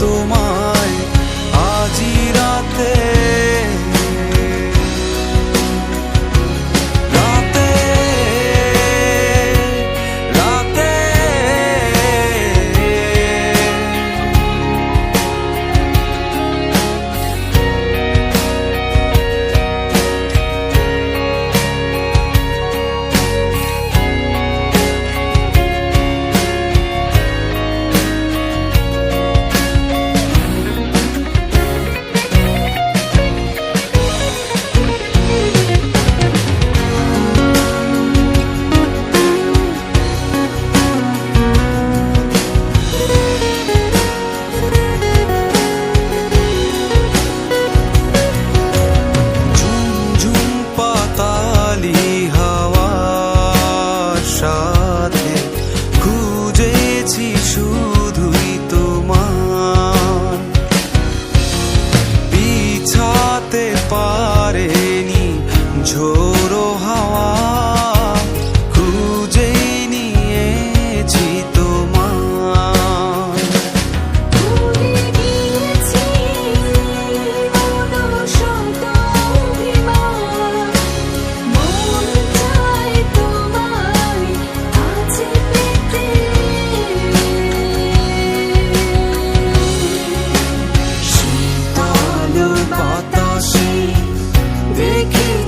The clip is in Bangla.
চায় পাতালি হাওয়ার সাথে খুঁজেছি শুধুই তোমার। বিছাতে পারেনি ঝোড়ো হাওয়া